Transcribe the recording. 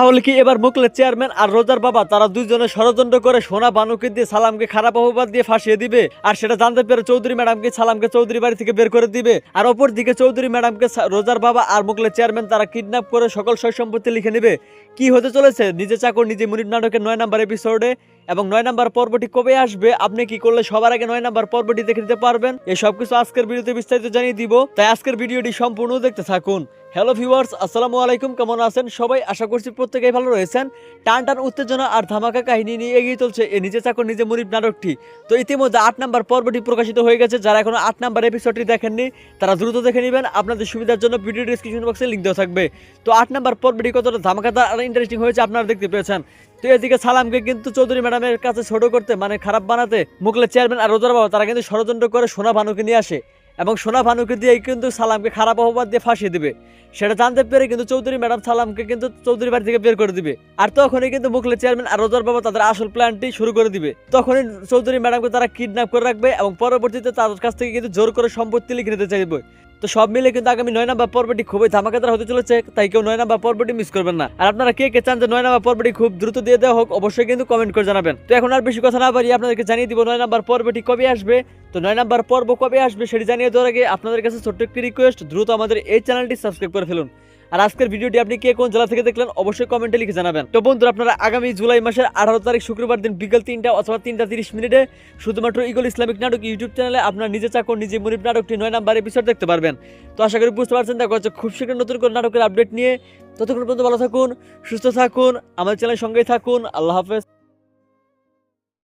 তাহলে কি এবার মুকলের চেয়ারম্যান আর রোজার বাবা তারা দুইজনে ষড়যন্ত্র করে সোনা বানুকে দিয়ে সালামকে খারাপ অপবাদ দিয়ে ফাঁসিয়ে দিবে? আর সেটা জানতে পেরে চৌধুরী ম্যাডামকে সালামকে চৌধুরী বাড়ি থেকে বের করে দিবে? আর অপর দিকে চৌধুরী ম্যাডামকে রোজার বাবা আর মুকলের চেয়ারম্যান তারা কিডন্যাপ করে সকল সয় সম্পত্তি লিখে নেবে? কি হতে চলেছে? নিজে চাকর, নিজে মুনির নাটকের নয় নাম্বার এপিসোডে এবং নয় নাম্বার পর্বটি কবে আসবে? আপনি কি করলে সবার আগে নয় নাম্বার পর্বটি দেখে নিতে পারবেন? এই সবকিছু আজকের ভিডিওতে বিস্তারিত জানিয়ে দিব। তাই আজকের ভিডিওটি সম্পূর্ণ দেখতে থাকুন। হ্যালো ভিউয়ার্স আসসালামু আলাইকুম, কেমন আছেন? সবাই আশা করছি প্রত্যেকেই ভালো রয়েছেন। টান টান উত্তেজনা আর ধামাকা কাহিনী নিয়ে এগিয়ে চলছে এই নিজে চাকর, নিজে মুরিব নাটকটি। তো ইতিমধ্যে আট নাম্বার পর্বটি প্রকাশিত হয়ে গেছে। যারা এখনও আট নাম্বার এপিসোডটি দেখেননি, তারা দ্রুত দেখে নেবেন। আপনাদের সুবিধার জন্য ভিডিও ডিসক্রিপশন বক্সে লিঙ্ক দেওয়া থাকবে। তো আট নাম্বার পর্বটি কতটা ধামাকাদার আর ইন্টারেস্টিং হয়েছে আপনারা দেখতে পেয়েছেন। তো এদিকে সালামকে কিন্তু চৌধুরী ম্যাডামের কাছে ছোট করতে মানে খারাপ বানাতে মুখলের চেয়ারম্যান আর রোজার বাবা, তারা কিন্তু ষড়যন্ত্র করে সোনা ভানুকে নিয়ে আসে। এবং সোনা ভানুকে দিয়ে কিন্তু সালামকে খারাপ অপবাদ দিয়ে ফাঁসিয়ে দিবে। সেটা জানতে পেরে কিন্তু চৌধুরী ম্যাডাম সালামকে কিন্তু চৌধুরী বাড়ি থেকে বের করে দিবে। আর তখনই কিন্তু মুখলের চেয়ারম্যান আর রোজার বাবা তাদের আসল প্ল্যানটি শুরু করে দিবে। তখনই চৌধুরী ম্যাডামকে তারা কিডন্যাপ করে রাখবে এবং পরবর্তীতে তাদের কাছ থেকে কিন্তু জোর করে সম্পত্তি লিখে নিতে চাইবে। তো সব মিলে কিন্তু আগামী নয় নাম্বার পর্বটি খুবই ধামাকাদার হতে চলেছে, তাই কেউ নয় নাম্বার পর্বটি মিস করবেন না। আর আপনারা কে কে চান যে নয় নাম্বার পর্বটি খুব দ্রুত দিয়ে দেওয়া হোক, অবশ্যই কিন্তু কমেন্ট করে জানাবেন। তো এখন আর বেশি কথা না পারি আপনাদেরকে জানিয়ে দিব নয় নাম্বার পর্বটি কবে আসবে। তো নয় নাম্বার পর্ব কবে আসবে সেটি জানিয়ে দেওয়ার আগে আপনাদের কাছে ছোট্ট একটি রিকোয়েস্ট দ্রুত আমাদের এই চ্যানেলটি সাবস্ক্রাইব করে ফেলুন। আর আজকের ভিডিওটি আপনি কে কোন জেলা থেকে দেখলেন অবশ্যই কমেন্টে লিখে জানাবেন। তো বন্ধুরা, আপনারা আগামী জুলাই মাসের আঠারো তারিখ শুক্রবার দিন বিকেল তিনটা অথবা তিনটা তিরিশ মিনিটে শুধুমাত্র ইগল ইসলামিক নাটক ইউটিউব চ্যানেলে আপনার নিজে চাকর নিজে মুরিব নাটকটি নয় নাম্বার এপিসোড দেখতে পারবেন। তো আশা করি বুঝতে পারছেন, দেখা হচ্ছে খুব শীঘ্র নতুন করে নাটকের আপডেট নিয়ে। ততক্ষণ পর্যন্ত ভালো থাকুন, সুস্থ থাকুন, আমাদের চ্যানেলের সঙ্গেই থাকুন। আল্লাহ হাফেজ।